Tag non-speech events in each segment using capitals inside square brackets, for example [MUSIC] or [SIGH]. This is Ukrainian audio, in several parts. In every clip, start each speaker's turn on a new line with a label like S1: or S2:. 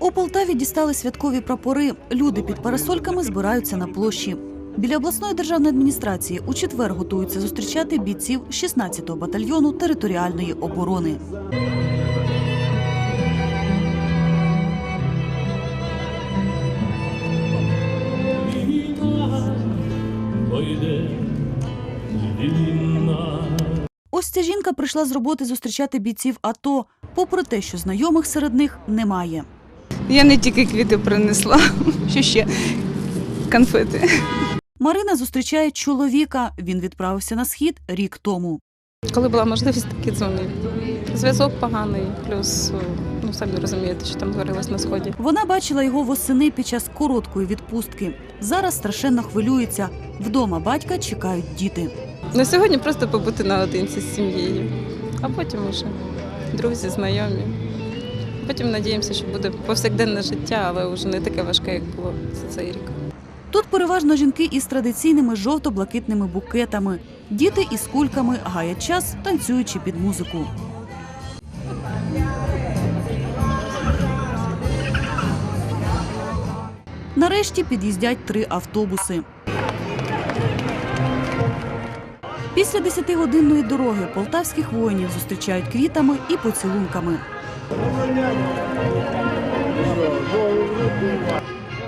S1: У Полтаві дістали святкові прапори. Люди під парасольками збираються на площі. Біля обласної державної адміністрації у четвер готуються зустрічати бійців 16-го батальйону територіальної оборони. Ось ця жінка прийшла з роботи зустрічати бійців АТО, попри те, що знайомих серед них немає.
S2: Я не тільки квіти принесла, [LAUGHS] що ще конфети.
S1: Марина зустрічає чоловіка. Він відправився на схід рік тому.
S2: Коли була можливість, таки дзвонив. Зв'язок поганий, плюс ну самі розумієте, що там творилось на сході.
S1: Вона бачила його восени під час короткої відпустки. Зараз страшенно хвилюється. Вдома батька чекають діти.
S2: На сьогодні просто побути наодинці з сім'єю, а потім уже друзі, знайомі. Потім надіємося, що буде повсякденне життя, але вже не таке важке, як було за цей рік.
S1: Тут переважно жінки із традиційними жовто-блакитними букетами, діти із кульками гаять час, танцюючи під музику. Нарешті під'їздять три автобуси. Після 10-годинної дороги полтавських воїнів зустрічають квітами і поцілунками.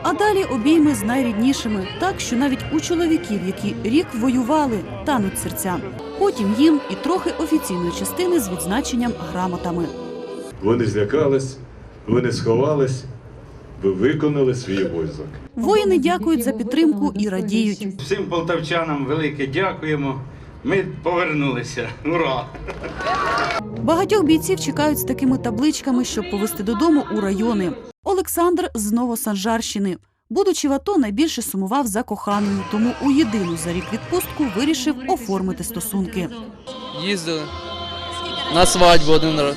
S1: А далі обійми з найріднішими, так що навіть у чоловіків, які рік воювали, тануть серця. Потім їм і трохи офіційної частини з відзначенням грамотами.
S3: Ви не злякались, ви не сховались, ви виконали свій обов'язок.
S1: Воїни дякують за підтримку і радіють.
S4: Всім полтавчанам велике дякуємо. Ми повернулися. Ура!
S1: Багатьох бійців чекають з такими табличками, щоб повезти додому у райони. Олександр з Новосанжарщини. Будучи в АТО, найбільше сумував за коханою, тому у єдину за рік відпустку вирішив оформити стосунки.
S5: Їздили на свадьбу один раз.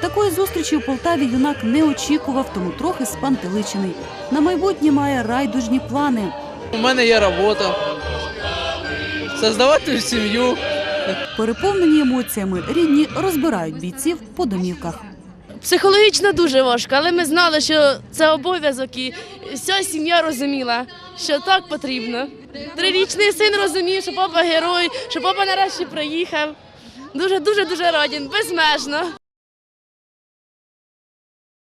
S1: Такої зустрічі у Полтаві юнак не очікував, тому трохи спантеличений. На майбутнє має райдужні плани.
S5: У мене є робота. Создавати сім'ю.
S1: Переповнені емоціями рідні розбирають бійців по домівках.
S6: Психологічно дуже важко, але ми знали, що це обов'язок, і вся сім'я розуміла, що так потрібно. Трирічний син розумів, що папа герой, що папа нарешті приїхав. Дуже дуже дуже раді, безмежно.